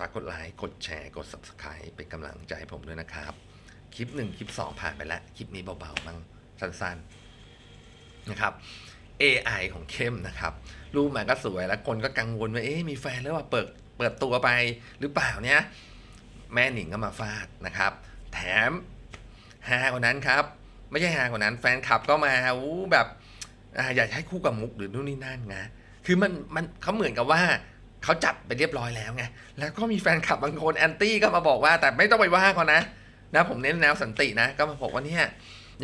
ฝากกดไลค์กดแชร์กด subscribe เป็นกำลังใจให้ผมด้วยนะครับ คลิป 1 คลิป 2 ผ่านไปแล้ว คลิปนี้เบาๆบ้งสั้นๆนะครับ AI ของเข้มนะครับ รูปมันก็สวยแล้วคนก็กังวลว่าเอ๊ะมีแฟนแล้วว่าเปิดเปิดตัวไปหรือเปล่าเนี่ยแม่หนิงก็มาฟาดนะครับ แถมฮากว่านั้นครับ ไม่ใช่ฮากว่านั้น แฟนคลับก็มาอู้แบบอ่าอยากให้คู่กับมุกหรือนู่นนี่นั่นไงคือมันมันเขาเหมือนกับว่า เขาจัดไปเรียบร้อยแล้วไง แล้วก็มีแฟนคลับบางคนแอนตี้ก็มาบอกว่า แต่ไม่ต้องไปว่าเขานะนะผมเน้นแนวสันตินะ ก็มาบอกว่าเนี่ย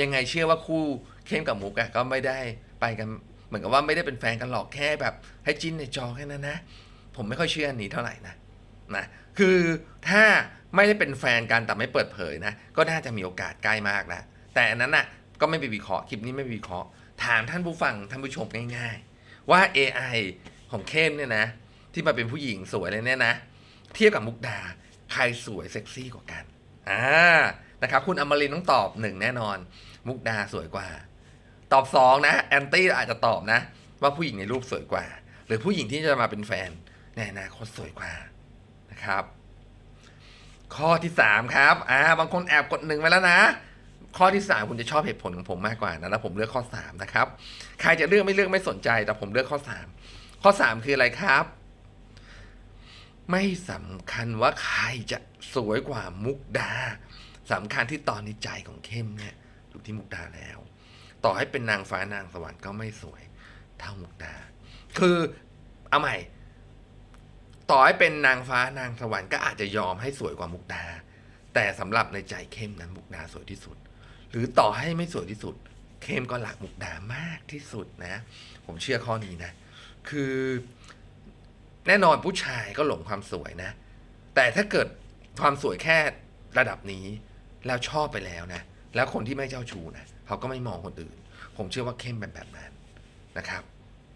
ยังไงเชื่อว่าคู่เข้มกับมุกอะก็ไม่ได้ไปกันเหมือนกับว่าไม่ได้เป็นแฟนกันหรอกแค่แบบ ให้จิ้นในจอแค่นั้นนะ ผมไม่ค่อยเชื่ออันนี้เท่าไหร่นะนะคือถ้าไม่ได้เป็นแฟนกันแต่ไม่เปิดเผยนะ ก็น่าจะมีโอกาสใกล้มากแล้วแต่อันนั้นน่ะก็ไม่ไปวิเคราะห์คลิปนี้ไม่ไปวิเคราะห์ถามท่านผู้ฟังท่านผู้ชมง่าย ๆ ว่า AI ของเข้มเนี่ยนะ ที่มาเป็นผู้หญิงสวยเลยเนี่ยนะ เทียบกับมุกดา ใครสวยเซ็กซี่กว่ากันอ่านะครับ คุณอมรินต้องตอบหนึ่งแน่นอน มุกดาสวยกว่า ตอบสองนะแอนตี้อาจจะตอบนะ ว่าผู้หญิงในรูปสวยกว่า หรือผู้หญิงที่จะมาเป็นแฟนในอนาคตสวยกว่านะครับ ข้อที่สามครับอ่าบางคนแอบกดหนึ่งไว้แล้วนะข้อที่สามคุณจะชอบเหตุผลของผมมากกว่านะแล้วผมเลือกข้อสามนะครับ ใครจะเลือกไม่เลือกไม่สนใจ แต่ผมเลือกข้อสามข้อสามคืออะไรครับ ไม่สำคัญว่าใครจะสวยกว่ามุกดาสำคัญที่ตอนนี้ใจของเข้มเนี่ยอยู่ที่มุกดาแล้ว ต่อให้เป็นนางฟ้านางสวรรค์ก็ไม่สวยเท่ามุกดา คือเอาใหม่ ต่อให้เป็นนางฟ้านางสวรรค์ก็อาจจะยอมให้สวยกว่ามุกดา แต่สำหรับในใจเข้มนั้นมุกดาสวยที่สุด หรือต่อให้ไม่สวยที่สุด เข้มก็รักมุกดามากที่สุดนะ ผมเชื่อข้อนี้นะ คือ แน่นอนผู้ชายก็หลงความสวยนะ แต่ถ้าเกิดความสวยแค่ระดับนี้ แล้วชอบไปแล้วนะ แล้วคนที่ไม่เจ้าชู้นะเขาก็ไม่มองคนอื่น ผมเชื่อว่าเข้มเป็นแบบนั้นนะครับ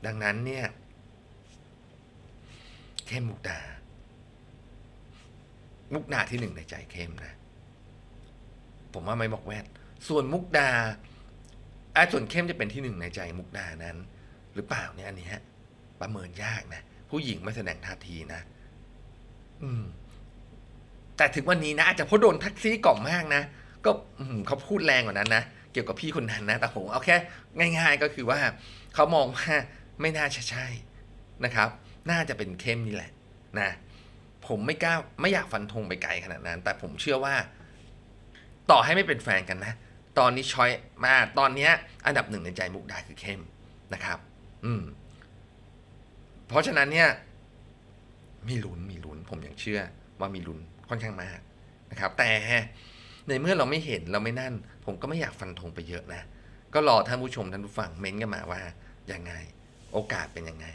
ดังนั้นเนี่ย เข้มมุกดา มุกดาที่หนึ่งในใจเข้มนะ ผมว่าไม่บอกแวดส่วนมุกดาไอะส่วนเข้มจะเป็นที่หนึ่งในใจมุกดานั้น หรือเปล่าเนี่ยอันนี้ประเมินยากนะ ผู้หญิงไม่แสดงท่าทีนะ อืม แต่ถึงวันนี้นะอาจจะเพราะโดนแท็กซี่กล่อมมากนะ ก็เขาพูดแรงกว่านั้นนะเกี่ยวกับพี่คนนั้นนะ แต่ผมเอาแค่ง่าย ๆ ก็คือว่าเขามองว่าไม่น่าใช่นะครับ น่าจะเป็นเข้มนี่แหละ นะ ผมไม่กล้าไม่อยากฟันธงไปไกลขนาดนั้น แต่ผมเชื่อว่า ต่อให้ไม่เป็นแฟนกันนะ ตอนนี้ชอยมาตอนเนี้ย อันดับหนึ่งในใจมุกดาคือเข้มนะครับ อืม เพราะฉะนั้นเนี่ยมีลุ้นมีลุ้นผมยังเชื่อว่ามีลุ้นค่อนข้างมากนะครับ แต่ในเมื่อเราไม่เห็นเราไม่นั่น ผมก็ไม่อยากฟันธงไปเยอะนะ ก็รอท่านผู้ชมท่านผู้ฟังเม้นต์กันมาว่ายังไงโอกาสเป็นยังไง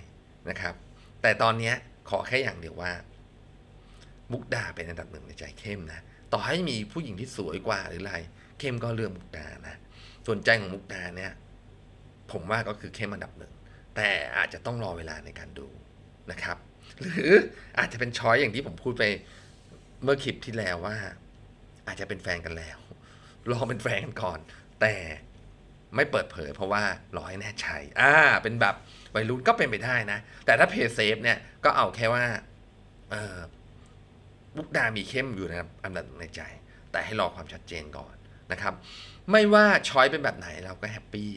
นะครับ แต่ตอนนี้ขอแค่อย่างเดียวว่า มุกดาเป็นอันดับหนึ่งในใจเข้มนะ ต่อให้มีผู้หญิงที่สวยกว่าหรืออะไร เข้มก็เลือกมุกดานะ ส่วนใจของมุกดาเนี่ย ผมว่าก็คือเข้มอันดับหนึ่ง แต่อาจจะต้องรอเวลาในการดูนะครับ หรืออาจจะเป็นช้อยอย่างที่ผมพูดไปเมื่อคลิปที่แล้วว่า อาจจะเป็นแฟนกันแล้ว รอเป็นแฟนกันก่อน แต่ไม่เปิดเผยเพราะว่ารอให้แน่ใจอ่า เป็นแบบวัยรุ่นก็เป็นไปได้นะ แต่ถ้าเพย์เซฟเนี่ยก็เอาแค่ว่าเออมุกดามีเข้มอยู่นอันดับหนึ่งในใจ แต่ให้รอความชัดเจนก่อนนะครับ ไม่ว่าช้อยเป็นแบบไหนเราก็แฮปปี้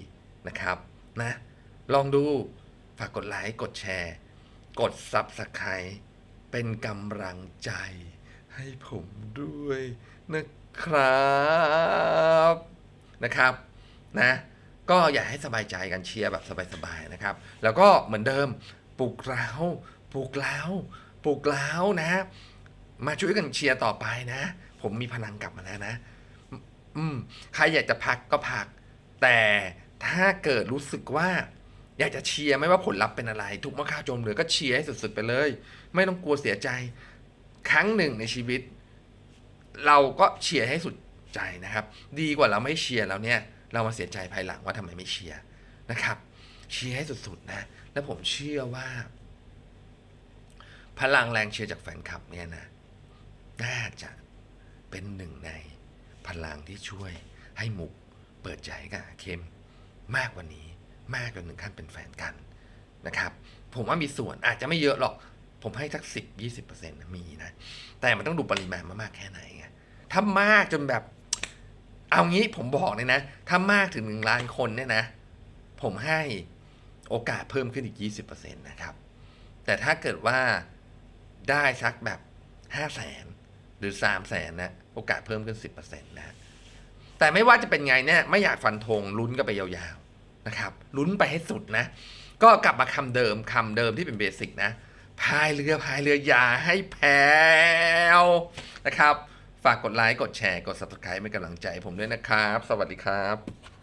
นะครับนะ ลองดูฝากกดไลค์กดแชร์ กด Subscribe เป็นกำลังใจให้ผมด้วยนะครับนะครับนะก็อยากให้สบายใจกันเชียร์แบบสบายๆนะครับ แล้วก็เหมือนเดิมปลุกเร้าปลุกเร้าปลุกเร้านะ มาช่วยกันเชียร์ต่อไปนะ ผมมีพลังกลับมาแล้วนะ อืมใครอยากจะพักก็พัก แต่ถ้าเกิดรู้สึกว่า อยากจะเชียร์ไม่ว่าผลลัพธ์เป็นอะไร ทุกมะข้าวจมเหลือก็เชียร์ให้สุดๆไปเลย ไม่ต้องกลัวเสียใจ ครั้งหนึ่งในชีวิต เราก็เชียร์ให้สุดใจนะครับ ดีกว่าเราไม่เชียร์แล้วเนี่ยเรามาเสียใจภายหลังว่าทำไมไม่เชียร์นะครับ เชียร์ให้สุดๆนะ แล้วผมเชื่อว่า พลังแรงเชียร์จากแฟนคลับเนี่ยนะ น่าจะเป็นหนึ่งในพลังที่ช่วยให้มุกเปิดใจกับอาเข้มมากกว่านี้ มากจนถึงขั้นเป็นแฟนกันนะครับ ผมว่ามีส่วนอาจจะไม่เยอะหรอก ผมให้สักสิบยี่สิบเปอร์เซ็นต์มีนะ แต่มันต้องดูปริมาณมามากแค่ไหนไงถ้ามากจนแบบ เอางี้ผมบอกเลยนะ ถ้ามากถึงหนึ่งล้านคนเนี่ยนะ ผมให้โอกาสเพิ่มขึ้นอีกยี่สิบเปอร์เซ็นต์นะครับ แต่ถ้าเกิดว่าได้สักแบบห้าแสนหรือสามแสนนะโอกาสเพิ่มขึ้นสิบเปอร์เซ็นต์นะแต่ไม่ว่าจะเป็นไงเนี่ยไม่อยากฟันธงลุ้นกันไปยาวๆ นะครับลุ้นไปให้สุดนะ ก็กลับมาคำเดิมคำเดิมที่เป็นเบสิกนะพายเรือพายเรืออย่าให้แพ้วนะครับ ฝากกดไลค์กดแชร์กด subscribe เป็นกำลังใจผมด้วยนะครับ สวัสดีครับ